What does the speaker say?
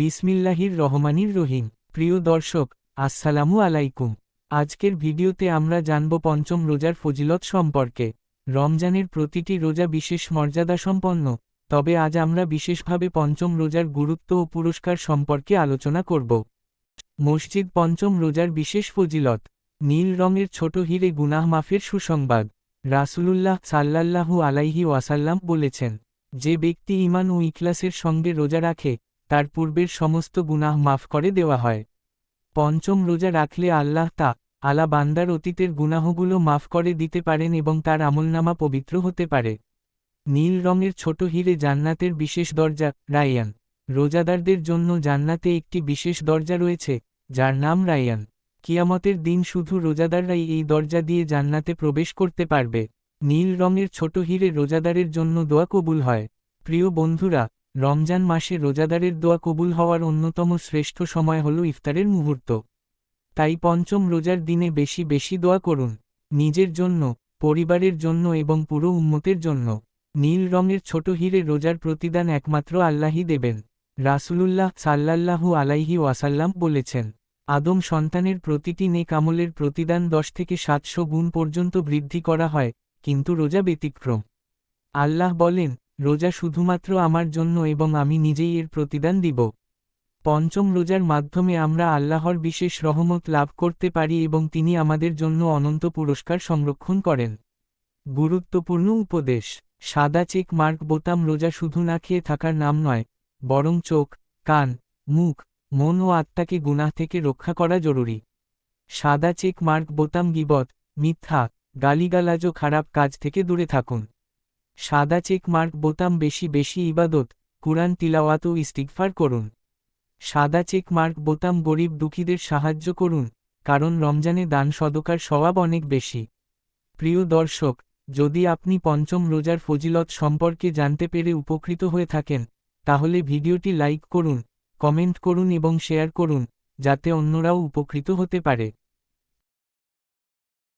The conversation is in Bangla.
বিসমিল্লাহির রহমানির রহিম। প্রিয় দর্শক, আসসালামু আলাইকুম। আজকের ভিডিওতে আমরা জানব পঞ্চম রোজার ফজিলত সম্পর্কে। রমজানের প্রতিটি রোজা বিশেষ মর্যাদা সম্পন্ন তবে আজ আমরা বিশেষভাবে পঞ্চম রোজার গুরুত্ব ও পুরস্কার সম্পর্কে আলোচনা করব। মসজিদ পঞ্চম রোজার বিশেষ ফজিলত, নীল রঙের ছোট হিরে গুনাহ মাফের সুসংবাদ, রাসুলুল্লাহ সাল্লাল্লাহু আলাইহি ওয়াসাল্লাম বলেছেন। যে ব্যক্তি ইমান ও ইখলাসের সঙ্গে রোজা রাখে তার পূর্বের সমস্ত গুনাহ মাফ করে দেওয়া হয়। পঞ্চম রোজা রাখলে আল্লাহ তা আলা বান্দার অতীতের গুনাহগুলো মাফ করে দিতে পারেন এবং তার আমলনামা পবিত্র হতে পারে। নীল রঙের ছোট হিরে জান্নাতের বিশেষ দরজা, রায়ান। রোজাদারদের জন্য জান্নাতে একটি বিশেষ দরজা রয়েছে, যার নাম রায়ান। কিয়ামতের দিন শুধু রোজাদাররাই এই দরজা দিয়ে জান্নাতে প্রবেশ করতে পারবে। নীল রঙের ছোট হিরে রোজাদারের জন্য দোয়া কবুল হয়। প্রিয় বন্ধুরা রমজান মাসে রোজাদারের দোয়া কবুল হওয়ার অন্যতম শ্রেষ্ঠ সময় হল ইফতারের মুহূর্ত। তাই পঞ্চম রোজার দিনে বেশি বেশি দোয়া করুন, নিজের জন্য, পরিবারের জন্য এবং পুরো উম্মতের জন্য। নীল রঙের ছোট হিরে রোজার প্রতিদান একমাত্র আল্লাহই দেবেন। রাসুলুল্লাহ সাল্লাল্লাহু আলাইহি ওয়াসাল্লাম বলেছেন, আদম সন্তানের প্রতিটি নেক আমলের প্রতিদান দশ থেকে সাতশো গুণ পর্যন্ত বৃদ্ধি করা হয়, কিন্তু রোজা ব্যতিক্রম। আল্লাহ বলেন রোজা শুধুমাত্র আমার জন্য এবং আমি নিজেই এর প্রতিদান দিব। পঞ্চম রোজার মাধ্যমে আমরা আল্লাহর বিশেষ রহমত লাভ করতে পারি এবং তিনি আমাদের জন্য অনন্ত পুরস্কার সংরক্ষণ করেন। গুরুত্বপূর্ণ উপদেশ, সাদা চেক মার্ক বোতাম রোজা শুধু না খেয়ে থাকার নাম নয়, বরং চোখ, কান, মুখ, মন ও আত্মাকে গুনাহ থেকে রক্ষা করা জরুরি। সাদা চেক মার্ক বোতাম গিবত, মিথ্যা, গালিগালাজ খারাপ কাজ থেকে দূরে থাকুন। সাদা চেক মার্ক বোতাম বেশি বেশি ইবাদত, কুরআন তিলাওয়াত ও করুন। সাদা চেক মার্ক বোতাম গরিব দুঃখীদের সাহায্য করুন, কারণ রমজানে দান সদকার স্বভাব অনেক বেশি। প্রিয় দর্শক, যদি আপনি পঞ্চম রোজার ফজিলত সম্পর্কে জানতে পেরে উপকৃত হয়ে থাকেন, তাহলে ভিডিওটি লাইক করুন, কমেন্ট করুন এবং শেয়ার করুন, যাতে অন্যরাও উপকৃত হতে পারে।